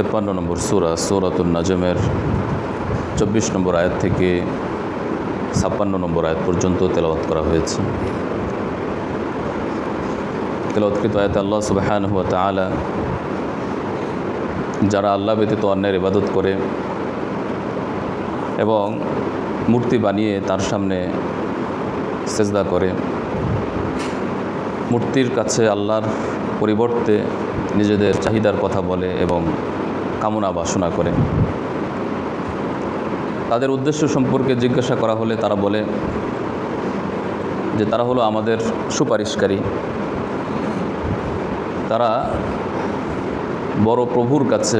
তেপ্পান্ন নম্বর সুরা সুরাতুল নাজমের চব্বিশ নম্বর আয়াত থেকে ছাপ্পান্ন নম্বর আয়াত পর্যন্ত তেলাওয়াত করা হয়েছে। তেলাওয়াতকৃত আয়াতে আল্লাহ সুবাহান হুয়া তালা যারা আল্লাহ ব্যতীত অন্যের ইবাদত করে এবং মূর্তি বানিয়ে তার সামনে সেজদা করে, মূর্তির কাছে আল্লাহর পরিবর্তে নিজেদের চাহিদার কথা বলে এবং কামনা বাসনা করে। তাদের উদ্দেশ্য সম্পর্কে জিজ্ঞাসা করা হলে তারা বলে যে তারা হলো আমাদের সুপারিশকারী। তারা বড় প্রভুর কাছে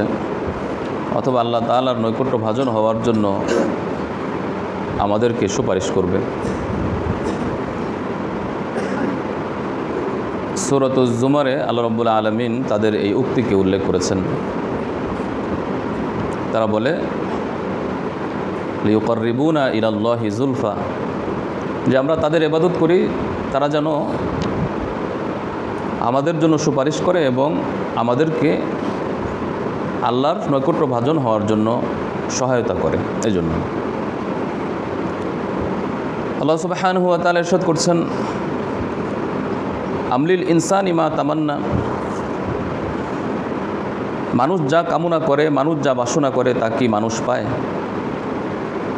অথবা আল্লাহ তালার নৈকট্য ভাজন হওয়ার জন্য আমাদেরকে সুপারিশ করবে। সুরত জুমারে আল্লাহ রব্বুল্লা আলমিন তাদের এই উক্তিকে উল্লেখ করেছেন। তারা বলে লিউকরিবুনা ইরাল্লাহি জুলফা। যে আমরা তাদের এবাদত করি, তারা যেন আমাদের জন্য সুপারিশ করে এবং আমাদেরকে আল্লাহর নৈকট্য ভাজন হওয়ার জন্য সহায়তা করে। এই জন্য আল্লাহ সুবাহান হুয়া তাল এরশাদ করছেন, আমলিল ইনসান ইমা তামান্না। মানুষ যা কামনা করে, মানুষ যা বাসনা করে, তা কি মানুষ পায়?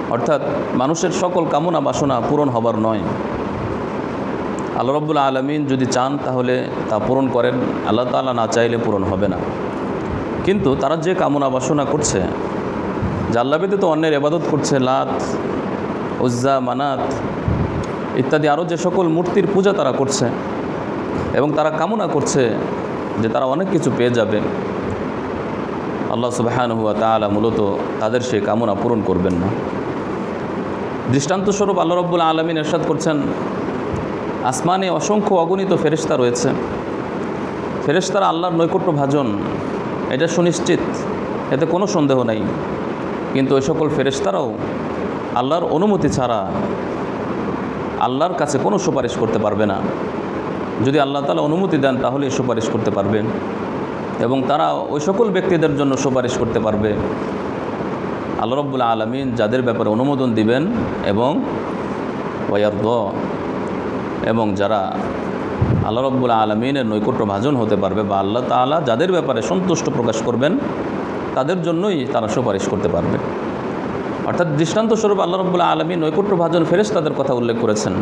অর্থাৎ মানুষের সকল কামনা বাসনা পূরণ হবার নয়। আল্লাহ রব্বুল্লা আলমিন যদি চান, তাহলে তা পূরণ করেন। আল্লাহ তালা না চাইলে পূরণ হবে না। কিন্তু তারা যে কামনা বাসনা করছে আল্লাহ ব্যতীত অন্যের এবাদত করছে, লাত, উজ্জা, মানাত ইত্যাদি আরও যে সকল মূর্তির পূজা তারা করছে এবং তারা কামনা করছে যে তারা অনেক কিছু পেয়ে যাবে। আল্লাহ সুবাহান হুয়া তালা মূলত তাদের সেই কামনা পূরণ করবেন না। দৃষ্টান্তস্বরূপ আল্লাহ রব্বুল আলমিন এরশাদ করছেন, আসমানে অসংখ্য অগণিত ফেরিস্তা রয়েছে। ফেরেশতারা আল্লাহর নৈকট্য ভাজন, এটা সুনিশ্চিত, এতে কোনো সন্দেহ নাই। কিন্তু ওই সকল ফেরেশতারাও আল্লাহর অনুমতি ছাড়া আল্লাহর কাছে কোনো সুপারিশ করতে পারবে না। যদি আল্লাহ তালা অনুমতি দেন, তাহলে সুপারিশ করতে পারবেন। এবং তারা ওই সকল ব্যক্তিদের জন্য সুপারিশ করতে পারবে। আল্লাহ রব্বুল আলমিন যাদের ব্যাপারে অনুমোদন দিবেন এবং ওয়ার দ এবং যারা আল্লাহ রব্বুল আলমিনের নৈকট্য ভাজন হতে পারবে বা আল্লাহ তালা যাদের ব্যাপারে সন্তুষ্ট প্রকাশ করবেন, তাদের জন্যই তারা সুপারিশ করতে পারবে। অর্থাৎ দৃষ্টান্তস্বরূপ আল্লাহ রব্বুল আলমী নৈকট্য ভাজন ফেরেস তাদের কথা উল্লেখ করেছেন।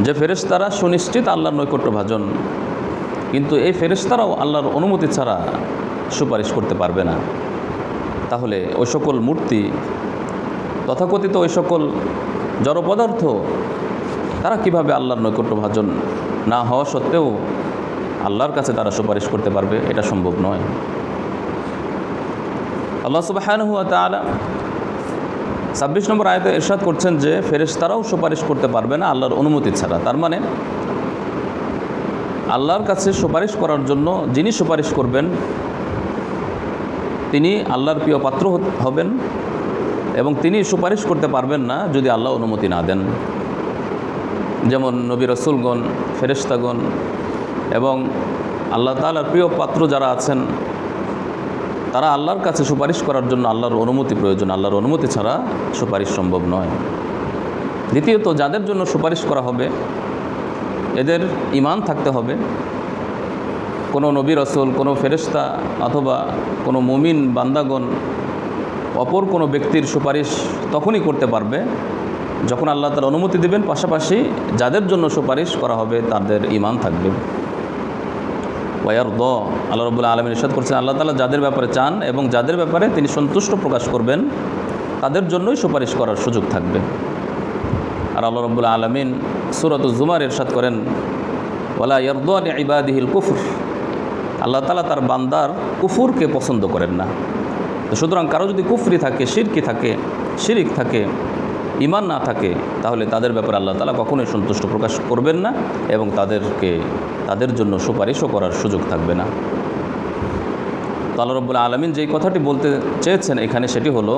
যে ফেরেশতারা সুনিশ্চিত আল্লাহর নৈকট্য ভাজন কিন্তু এই ফেরেশতারাও আল্লাহর অনুমতি ছাড়া সুপারিশ করতে পারবে না। তাহলে ওই সকল মূর্তি, তথাকথিত ওই সকল জড় পদার্থ, তারা কীভাবে আল্লাহর নৈকট্য ভাজন না হওয়া সত্ত্বেও আল্লাহর কাছে তারা সুপারিশ করতে পারবে, এটা সম্ভব নয়। আল্লাহ সুবাহান হুয়া তালা ছাব্বিশ নম্বর আয়তে এরশাদ করছেন যে, ফেরেশতারাও সুপারিশ করতে পারবে না আল্লাহর অনুমতি ছাড়া। তার মানে আল্লাহর কাছে সুপারিশ করার জন্য যিনি সুপারিশ করবেন, তিনি আল্লাহর প্রিয় পাত্র হবেন এবং তিনি সুপারিশ করতে পারবেন না যদি আল্লাহ অনুমতি না দেন। যেমন নবী রসুলগণ, ফেরেশতাগণ এবং আল্লাহ তালার প্রিয় পাত্র যারা আছেন, তারা আল্লাহর কাছে সুপারিশ করার জন্য আল্লাহর অনুমতি প্রয়োজন। আল্লাহর অনুমতি ছাড়া সুপারিশ সম্ভব নয়। দ্বিতীয়ত, যাদের জন্য সুপারিশ করা হবে এদের ইমান থাকতে হবে। কোনো নবী রসুল, কোনো ফেরেস্তা অথবা কোনো মুমিন বান্দাগণ অপর কোনো ব্যক্তির সুপারিশ তখনই করতে পারবে যখন আল্লাহ তার অনুমতি দেবেন, পাশাপাশি যাদের জন্য সুপারিশ করা হবে তাদের ইমান থাকবে। ওয়ার দ আল্লাহ রবুল্লা আলমিন ইসাদ করছেন, আল্লাহ তালা যাদের ব্যাপারে চান এবং যাদের ব্যাপারে তিনি সন্তুষ্ট প্রকাশ করবেন, তাদের জন্যই সুপারিশ করার সুযোগ থাকবে। আর আল্লাহ রবুল্লা আলমিন সুরত জুমার ইরশাদ করেন ওলা ইয়ারদ ইবাদিহিল কুফর আল্লাহ তালা তার বান্দার কুফুরকে পছন্দ করেন না। তো সুতরাং কারও যদি কুফরি থাকে, শিরকি থাকে, শিরিক থাকে ইমান না থাকে, তাহলে তাদের ব্যাপারে আল্লাহ তালা কখনোই সন্তুষ্ট প্রকাশ করবেন না এবং তাদেরকে, তাদের জন্য সুপারিশও করার সুযোগ থাকবে না। তো আল্লাহ রব্বুল আলমিন যেই কথাটি বলতে চেয়েছেন এখানে সেটি হলো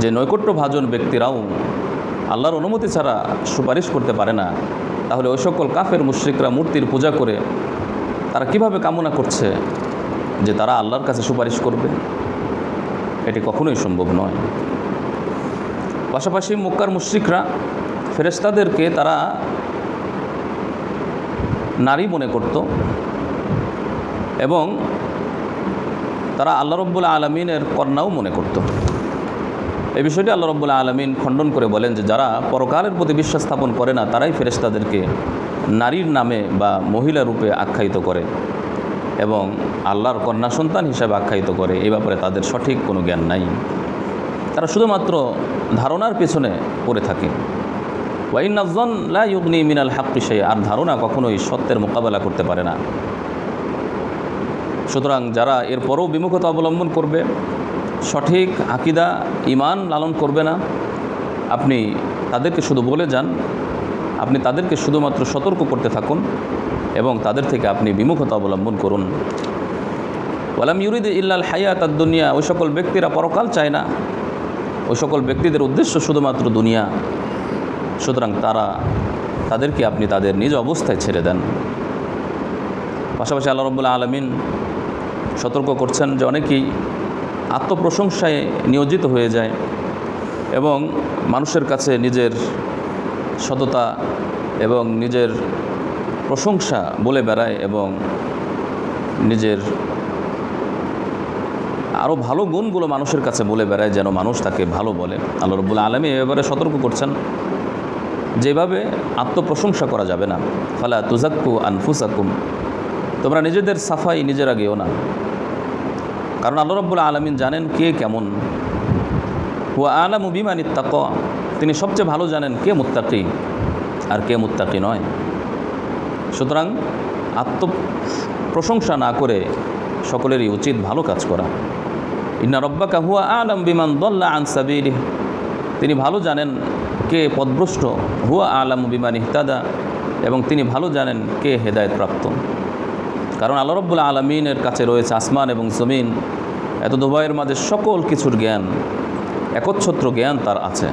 যে নৈকট্য ভাজন ব্যক্তিরাও আল্লাহর অনুমতি ছাড়া সুপারিশ করতে পারে না। তাহলে ওই সকল কাফের মুশ্রিকরা মূর্তির পূজা করে তারা কীভাবে কামনা করছে যে তারা আল্লাহর কাছে সুপারিশ করবে? এটি কখনোই সম্ভব নয়। পাশাপাশি মক্কার মুশ্রিকরা ফেরেস্তাদেরকে তারা নারী মনে করত এবং তারা আল্লাহ রব্বুল আলমিনের কন্যাও মনে করত। এই বিষয়টি আল্লাহ রব্বুল আলমিন খণ্ডন করে বলেন যে যারা পরকালের প্রতি বিশ্বাস স্থাপন করে না, তারাই ফেরেস্তাদেরকে নারীর নামে বা মহিলা রূপে আখ্যায়িত করে এবং আল্লাহর কন্যা সন্তান হিসাবে আখ্যায়িত করে। এই ব্যাপারে তাদের সঠিক কোনো জ্ঞান নাই। তারা শুধুমাত্র ধারণার পেছনে পড়ে থাকে। ওয়াইন আফজন লা ইউগনি মিনাল হাক বিষয়ে আর ধারণা কখনোই সত্যের মোকাবেলা করতে পারে না। সুতরাং যারা এরপরও বিমুখতা অবলম্বন করবে সঠিক আকিদা ইমান লালন করবে না। আপনি তাদেরকে শুধু বলে যান, আপনি তাদেরকে শুধুমাত্র সতর্ক করতে থাকুন এবং তাদের থেকে আপনি বিমুখতা অবলম্বন করুন। ওয়ালাম ইউরিদ ইল্লাল হায়া তার দুনিয়া ওই সকল ব্যক্তিরা পরকাল চায় না। ওই সকল ব্যক্তিদের উদ্দেশ্য শুধুমাত্র দুনিয়া। সুতরাং তারা তাদেরকে আপনি তাদের নিজ অবস্থায় ছেড়ে দেন। পাশাপাশি আল্লাহ রব্বুল্লা আলমিন সতর্ক করছেন যে অনেকেই আত্মপ্রশংসায় নিয়োজিত হয়ে যায় এবং মানুষের কাছে নিজের সততা এবং নিজের প্রশংসা বলে বেড়ায় এবং নিজের আরও ভালো গুণগুলো মানুষের কাছে বলে বেড়ায় যেন মানুষ তাকে ভালো বলে। আল্লাহ রব্বুল্লা আলমী এ ব্যাপারে সতর্ক করছেন, যেভাবে আত্মপ্রশংসা করা যাবে না। ফালা তুজাক্কু আনফুসাকুম, তোমরা নিজেদের সাফাই নিজেরা গেও না। কারণ আল্লাহ রব্বুল আলমিন জানেন কে কেমন। ও আলাম বিমানি তাক তিনি সবচেয়ে ভালো জানেন কে মুত্তাকি আর কে মুত্তাকি নয়। সুতরাং আত্ম প্রশংসা না করে সকলেরই উচিত ভালো কাজ করা। ইন্না রব্বাকা হুয়া আলম বিমান দল্লা আনসাবির তিনি ভালো জানেন কে পদভ্রষ্ট। হুয়া আলম বিমান ইহতাদা। এবং তিনি ভালো জানেন কে হেদায়ত প্রাপ্ত কারণ আল্লাহ রব্বুল আলমিনের কাছে রয়েছে আসমান এবং জমিন। এত দুবাইয়ের মাঝে সকল কিছুর জ্ঞান, একচ্ছত্র জ্ঞান তার আছে।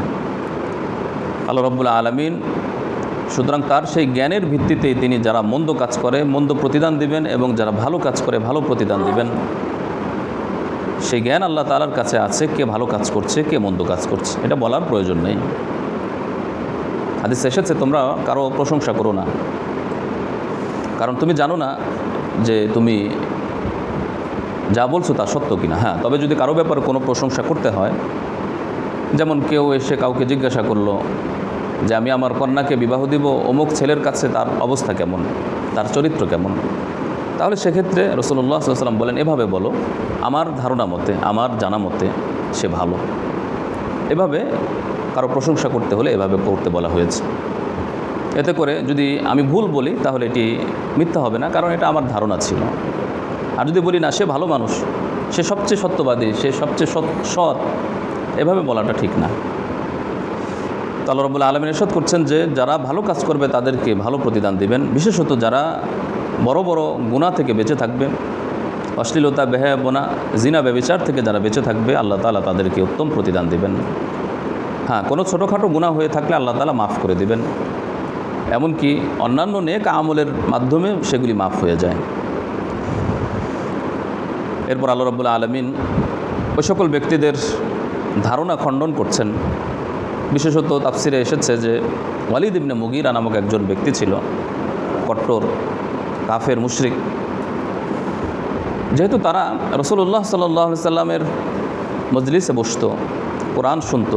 আল্লাহ রব্বুল আলমিন, সুতরাং তার সেই জ্ঞানের ভিত্তিতেই তিনি যারা মন্দ কাজ করে, মন্দ প্রতিদান দিবেন এবং যারা ভালো কাজ করে, ভালো প্রতিদান দিবেন। সেই জ্ঞান আল্লাহ তালার কাছে আছে, কে ভালো কাজ করছে, কে মন্দ কাজ করছে। এটা বলার প্রয়োজন নেই। হাদিস এসেছে, তোমরা কারও প্রশংসা করো না। কারণ তুমি জানো না যে তুমি যা বলছো তা সত্য কিনা? হ্যাঁ তবে যদি কারও ব্যাপারে কোনো প্রশংসা করতে হয়, যেমন কেউ এসে কাউকে জিজ্ঞাসা করল যে আমি আমার কন্যাকে বিবাহ দিব, অমুক ছেলের কাছে তার অবস্থা কেমন, তার চরিত্র কেমন, তাহলে সেক্ষেত্রে রসুল্লাহ সাল্লাম বলেন, এভাবে বলো, আমার ধারণা মতে, আমার জানা মতে সে ভালো। এভাবে কারও প্রশংসা করতে হলে এভাবে করতে বলা হয়েছে। এতে করে যদি আমি ভুল বলি, তাহলে এটি মিথ্যা হবে না, কারণ এটা আমার ধারণা ছিল। আর যদি বলি, না, সে ভালো মানুষ, সে সবচেয়ে সত্যবাদী, সে সবচেয়ে সৎ সৎ, এভাবে বলাটা ঠিক না। তো আল্লাহ রবুল্লা আলমিন করছেন যে, যারা ভালো কাজ করবে, তাদেরকে ভালো প্রতিদান দিবেন। বিশেষত যারা বড় বড় গুণা থেকে বেঁচে থাকবে, অশ্লীলতা বেহায়াবনা জিনা, ব্যবিচার থেকে যারা বেঁচে থাকবে, আল্লাহ তালা তাদেরকে উত্তম প্রতিদান দিবেন। হ্যাঁ কোনো ছোটোখাটো গুণা হয়ে থাকলে আল্লাহ তালা মাফ করে দিবেন। এমনকি অন্যান্য নেক আমলের মাধ্যমে সেগুলি মাফ হয়ে যায়। এরপর আল্লাহ রবুল্লা আলমিন ওই সকল ব্যক্তিদের ধারণা খণ্ডন করছেন। বিশেষত তাফসিরে এসেছে যে ওয়ালিদ ইবনে মুগিরা নামক একজন ব্যক্তি ছিল, কট্টর, কাফের, মুশরিক। যেহেতু তারা রসুল্লাহ সাল্লাহ সাল্লামের মজলিসে বসত, কোরআন শুনত,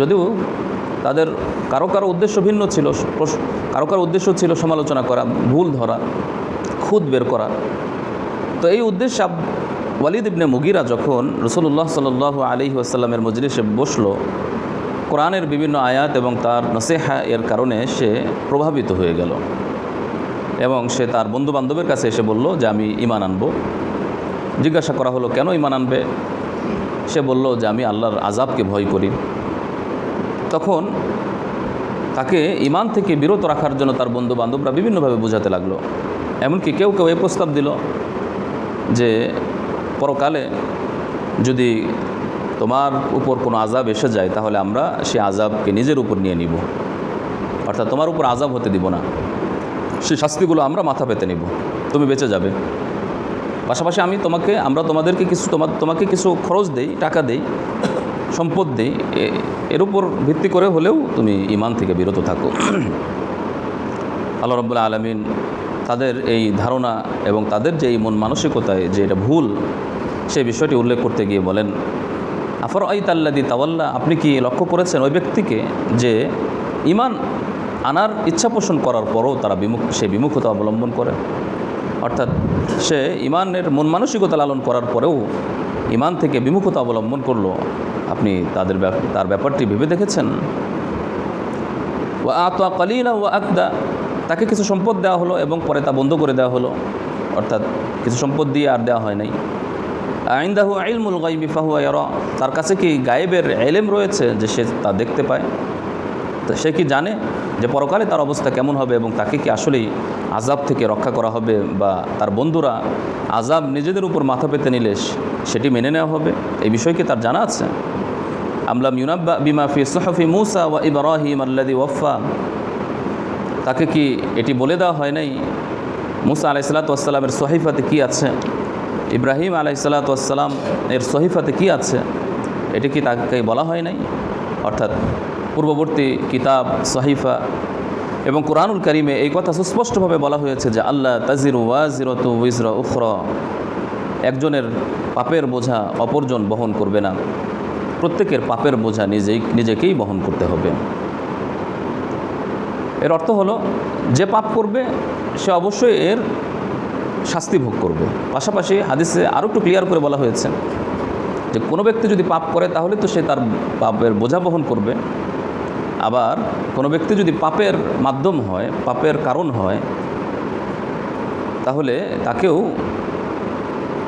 যদিও তাদের কারও কারও উদ্দেশ্য ভিন্ন ছিল কারও কারও উদ্দেশ্য ছিল সমালোচনা করা, ভুল ধরা, খুদ বের করা। তো এই উদ্দেশ্যে ওয়ালিদ ইবনে মুগিরা যখন রসুল্লাহ সাল আলি আসাল্লামের মজলিসে বসল, কোরআনের বিভিন্ন আয়াত এবং তার নসেহা এর কারণে সে প্রভাবিত হয়ে গেল। এবং সে তার বন্ধু বান্ধবের কাছে এসে বলল যে, আমি ইমান আনব। জিজ্ঞাসা করা হলো, কেন ইমান আনবে? সে বলল যে, আমি আল্লাহর আজাবকে ভয় করি। তখন তাকে ইমান থেকে বিরত রাখার জন্য তার বন্ধু বান্ধবরা বিভিন্নভাবে বোঝাতে লাগল। এমনকি কেউ কেউ এই প্রস্তাব দিল যে, পরকালে যদি তোমার উপর কোনো আজাব এসে যায়, তাহলে আমরা সে আজাবকে নিজের উপর নিয়ে নিব। অর্থাৎ তোমার উপর আজাব হতে দিব না। সে শাস্তিগুলো আমরা মাথা পেতে নিব। তুমি বেঁচে যাবে। পাশাপাশি আমি তোমাকে, আমরা তোমাদেরকে কিছু তোমা, তোমাকে কিছু খরচ দেই, টাকা দেই। সম্পদ দেই এর উপর ভিত্তি করে হলেও তুমি ইমান থেকে বিরত থাকো। আল্লাহ রব্বুল্লা আলমিন তাদের এই ধারণা এবং তাদের যে এই মন মানসিকতায় যে এটা ভুল সেই বিষয়টি উল্লেখ করতে গিয়ে বলেন আফর আই তাল্লাদি তাওয়াল্লা আপনি কি লক্ষ্য করেছেন ওই ব্যক্তিকে যে ইমান আনার ইচ্ছা পোষণ করার পরও তারা বিমুখ, সে বিমুখতা অবলম্বন করে? অর্থাৎ সে ইমানের মন মানসিকতা লালন করার পরেও ইমান থেকে বিমুখতা অবলম্বন করল। আপনি তাদের তার ব্যাপারটি ভেবে দেখেছেন? ও আতোয়া কালিলা ও আকদা। তাকে কিছু সম্পদ দেওয়া হলো এবং পরে তা বন্ধ করে দেওয়া হলো। অর্থাৎ কিছু সম্পদ দিয়ে আর দেওয়া হয় নাই। আইন্দাহু আইলমুল গাইবি ফাহুয়া ইয়ারা। তার কাছে কি গায়েবের এলেম রয়েছে যে সে তা দেখতে পায়? তো সে কি জানে যে পরকালে তার অবস্থা কেমন হবে এবং তাকে কি আসলেই আজাব থেকে রক্ষা করা হবে বা তার বন্ধুরা আজাব নিজেদের উপর মাথা পেতে নিলে সেটি মেনে নেওয়া হবে? এই বিষয় কি তার জানা আছে? আমলাম ইউনাব্বা বিমা ফি সোহফি মুসা ওয়া ইব্রাহিম আল্লাদি ওয়ফা। তাকে কি এটি বলে দেওয়া হয় নাই? মুসা আলাইসালাতামের সহিফাতে কি আছে? ইব্রাহিম আলাইসালাতাম এর সহিফাতে কি আছে? এটি কি তাকে বলা হয় নাই? অর্থাৎ পূর্ববর্তী কিতাব, সহিফা এবং কোরআনুল করিমে এই কথা সুস্পষ্টভাবে বলা হয়েছে যে আল্লাহ তাজির ওয়াজিরত উইজরা উখর। একজনের পাপের বোঝা অপরজন বহন করবে না। প্রত্যেকের পাপের বোঝা নিজেই, নিজেকেই বহন করতে হবে। এর অর্থ হলো, যে পাপ করবে, সে অবশ্যই এর শাস্তি ভোগ করবে। পাশাপাশি হাদিসে আরও একটু ক্লিয়ার করে বলা হয়েছে যে কোনো ব্যক্তি যদি পাপ করে, তাহলে তো সে তার পাপের বোঝা বহন করবে। আবার কোনো ব্যক্তি যদি পাপের মাধ্যম হয়, পাপের কারণ হয়, তাহলে তাকেও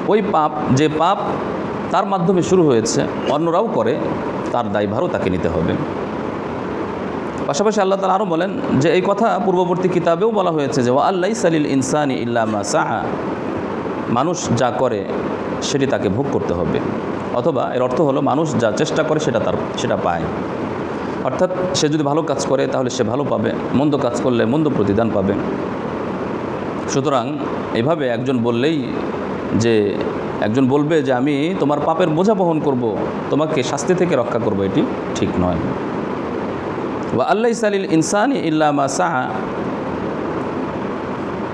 ওই পাপ, যে পাপ তার মাধ্যমে শুরু হয়েছে, অন্যরাও করে, তার দায়ভারও তাকে নিতে হবে। পাশাপাশি আল্লাহ তালা আরও বলেন যে, এই কথা পূর্ববর্তী কিতাবেও বলা হয়েছে যে আল্লাহ সালিল ইনসানি ইল্লামা সাহা মানুষ যা করে, সেটি তাকে ভোগ করতে হবে। অথবা এর অর্থ হলো, মানুষ যা চেষ্টা করে, সেটা তার, সেটা পায়। অর্থাৎ সে যদি ভালো কাজ করে, তাহলে সে ভালো পাবে। মন্দ কাজ করলে মন্দ প্রতিদান পাবে। সুতরাং এভাবে একজন বললেই যে, একজন বলবে যে, আমি তোমার পাপের বোঝা বহন করব, তোমাকে শাস্তি থেকে রক্ষা করব। এটি ঠিক নয়। ওয়া আল্লাহ সালিল ইনসানি ইল্লামা সাহা।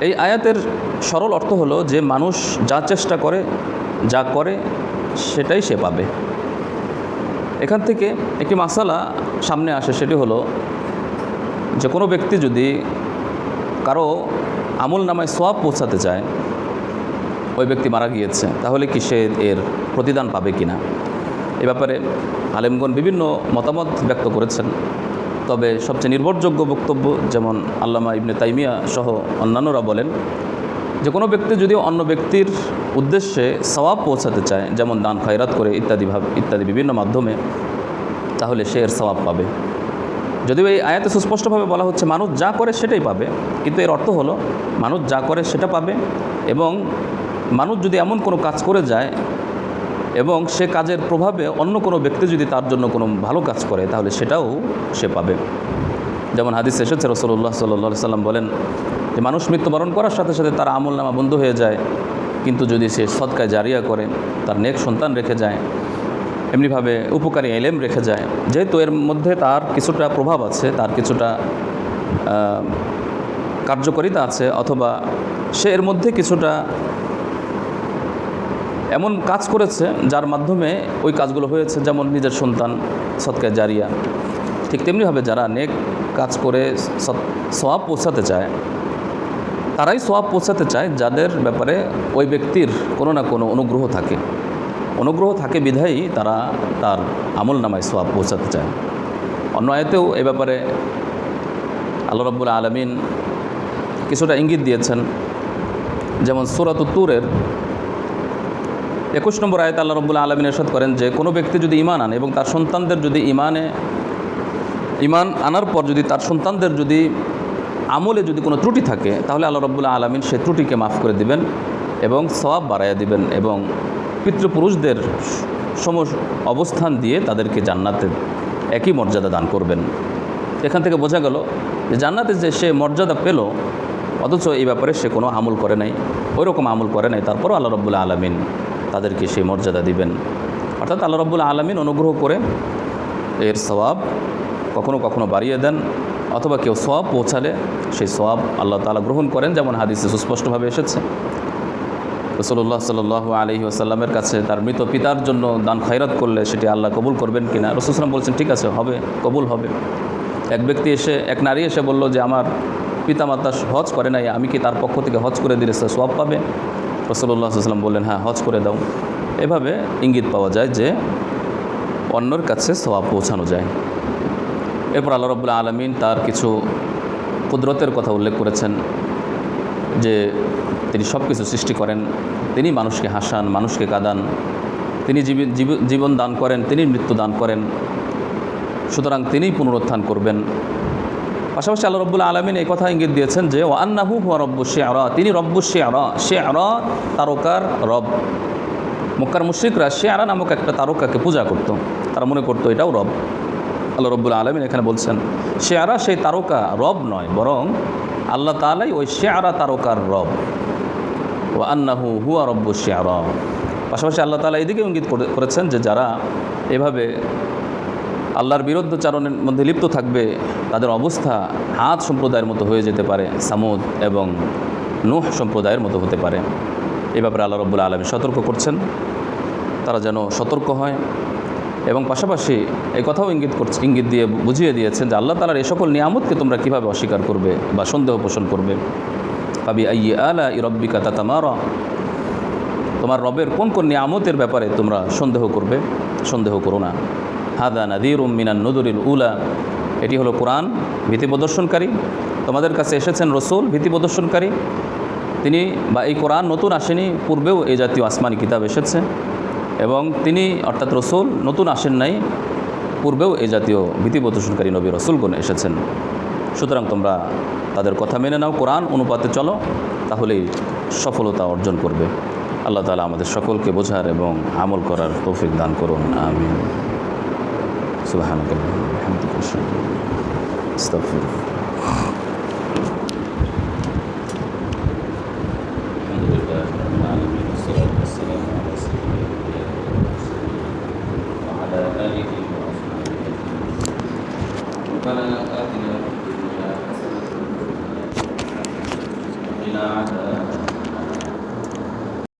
এই আয়াতের সরল অর্থ হলো যে, মানুষ যা চেষ্টা করে, যা করে, সেটাই সে পাবে। এখান থেকে একটি মাসালা সামনে আসে, সেটি হলো যে কোনো ব্যক্তি যদি কারও আমল নামায় সোয়াব পৌঁছাতে চায়, ওই ব্যক্তি মারা গিয়েছে, তাহলে কি সে এর প্রতিদান পাবে কি না? এ ব্যাপারে আলেমগণ বিভিন্ন মতামত ব্যক্ত করেছেন। তবে সবচেয়ে নির্ভরযোগ্য বক্তব্য যেমন আল্লামা ইবনে তাইমিয়া সহ অন্যান্যরা বলেন যে কোনো ব্যক্তি যদি অন্য ব্যক্তির উদ্দেশ্যে সওয়াব পৌঁছাতে চায়, যেমন দান, খয়রাত করে ইত্যাদি ভাব, ইত্যাদি বিভিন্ন মাধ্যমে, তাহলে সে এর সওয়াব পাবে। যদিও এই আয়াতে সুস্পষ্টভাবে বলা হচ্ছে, মানুষ যা করে সেটাই পাবে। কিন্তু এর অর্থ হলো, মানুষ যা করে সেটা পাবে এবং মানুষ যদি এমন কোনো কাজ করে যায় এবং সে কাজের প্রভাবে অন্য কোনো ব্যক্তি যদি তার জন্য কোনো ভালো কাজ করে, তাহলে সেটাও সে পাবে। যেমন হাদিস এসেছে রসল্লাহ সাল্লা সাল্লাম বলেন যে মানুষ মৃত্যুবরণ করার সাথে সাথে তার আমল নামা বন্ধ হয়ে যায়। কিন্তু যদি সে সৎকায় জারিয়া করে, তার নেক সন্তান রেখে যায়, এমনিভাবে উপকারী এলেম রেখে যায়। যেহেতু এর মধ্যে তার কিছুটা প্রভাব আছে, তার কিছুটা কার্যকারিতা আছে, অথবা সে এর মধ্যে কিছুটা এমন কাজ করেছে, যার মাধ্যমে ওই কাজগুলো হয়েছে, যেমন নিজের সন্তান সৎকায় জারিয়া। ঠিক তেমনিভাবে যারা নেক কাজ করে সৎ- সওয়াব পৌঁছাতে চায় তারাই সওয়াব পৌঁছাতে চায় যাদের ব্যাপারে ওই ব্যক্তির কোনো না কোনো অনুগ্রহ থাকে। অনুগ্রহ থাকে বিধায়ী তারা তার আমল নামায় সোয়াব পৌঁছাতে চায়। অন্য আয়তেও এ ব্যাপারে আল্লাহ রব্বুল আলমিন কিছুটা ইঙ্গিত দিয়েছেন। যেমন সুরাত তুরের একুশ নম্বর আয়তে আল্লাহ রব্বুল আলমিন এরশাদ করেন যে, কোনো ব্যক্তি যদি ইমান আনে এবং তার সন্তানদের যদি ইমানে ইমান আনার পর যদি তার সন্তানদের যদি আমলে যদি কোনো ত্রুটি থাকে, তাহলে আল্লাহ রব্বুল আলমিন সেই ত্রুটিকে মাফ করে দিবেন এবং সওয়াব বাড়াইয়া দিবেন এবং পিতৃপুরুষদের সম অবস্থান দিয়ে তাদেরকে জান্নাতে একই মর্যাদা দান করবেন। এখান থেকে বোঝা গেল যে জান্নাতে যে সে মর্যাদা পেল, অথচ এই ব্যাপারে সে কোনো আমল করে নাই। ওই রকম আমল করে নাই, তারপরও আল্লাহ রব্বুল আলমিন তাদেরকে সেই মর্যাদা দিবেন। অর্থাৎ আল্লাহ রব্বুল আলমিন অনুগ্রহ করে এর সওয়াব কখনো কখনো বাড়িয়ে দেন। অথবা কেউ সওয়াব পৌঁছালে সেই সওয়াব আল্লাহ তালা গ্রহণ করেন, যেমন হাদিসে সুস্পষ্টভাবে এসেছে। রসুল্লাহ সাল আলহি আসাল্লামের কাছে তার মৃত পিতার জন্য দান খয়রাত করলে সেটি আল্লাহ কবুল করবেন কিনা? রসুলাম বলছেন, ঠিক আছে, হবে, কবুল হবে। এক ব্যক্তি এসে, এক নারী এসে বলল যে, আমার পিতামাতা হজ করে নাই, আমি কি তার পক্ষ থেকে হজ করে দিলে সে সব পাবে? রসুল্লাহ সাল্লাম বললেন হ্যাঁ হজ করে দাও। এভাবে ইঙ্গিত পাওয়া যায় যে, অন্যর কাছে সওয়াব পৌঁছানো যায়। এরপর আল্লাহ রবুল্লা আলমিন তার কিছু কুদরতের কথা উল্লেখ করেছেন যে তিনি সব কিছু সৃষ্টি করেন, তিনি মানুষকে হাসান, মানুষকে কাঁদান, তিনি জীবি- জীব- জীবন দান করেন, তিনি মৃত্যু দান করেন, সুতরাং তিনিই পুনরুত্থান করবেন। পাশাপাশি আল্লাহ রব্বুল আলমিন এই কথা ইঙ্গিত দিয়েছেন যে ও আন্নাহু হুয়া রব্বু শে আরা তিনি রব্বু শে আরা শে আরা তারকার রব। মক্কার মুশ্রিকরা শে আরা নামক একটা তারকাকে পূজা করত, তারা মনে করতো এটাও রব। আল্লাহ রব্বুল আলমিন এখানে বলছেন শে আরা সেই তারকা রব নয়, বরং আল্লাহ তালাই ওই শে আরা তারকার রব। ও আন্নাহু হুয়া রব্বু শে আরা পাশাপাশি আল্লাহ তালা এদিকে ইঙ্গিত করে- করেছেন যে যারা এভাবে আল্লাহর বিরুদ্ধচারণের মধ্যে লিপ্ত থাকবে, তাদের অবস্থা হাত সম্প্রদায়ের মতো হয়ে যেতে পারে, সামুদ এবং নুহ সম্প্রদায়ের মতো হতে পারে। এ ব্যাপারে আল্লাহ রব্বুল আলমী সতর্ক করছেন। তারা যেন সতর্ক হয়। এবং পাশাপাশি এই কথাও ইঙ্গিত করছে, ইঙ্গিত দিয়ে বুঝিয়ে দিয়েছেন যে আল্লাহ তালার এই সকল নিয়ামতকে তোমরা কীভাবে অস্বীকার করবে বা সন্দেহ পোষণ করবে। পাবি আই আলা ই রব্বিকা তাতামারা। তোমার রবের কোন কোন নিয়ামতের ব্যাপারে তোমরা সন্দেহ করবে? সন্দেহ করো না। হাদা নাদির মিনান নদুরিল উলা। এটি হলো কোরআন, ভীতি প্রদর্শনকারী। তোমাদের কাছে এসেছেন রসুল, ভীতি প্রদর্শনকারী। তিনি বা এই কোরআন নতুন আসেনি, পূর্বেও এই জাতীয় আসমানি কিতাব এসেছে। এবং তিনি, অর্থাৎ রসুল, নতুন আসেন নাই, পূর্বেও এ জাতীয় ভীতি প্রদর্শনকারী নবী রসুলগণ এসেছেন। সুতরাং তোমরা তাদের কথা মেনে নাও, কোরআন অনুপাতে চলো, তাহলেই সফলতা অর্জন করবে। আল্লাহ তালা আমাদের সকলকে বোঝার এবং আমল করার তৌফিক দান করুন আমি সুবাহ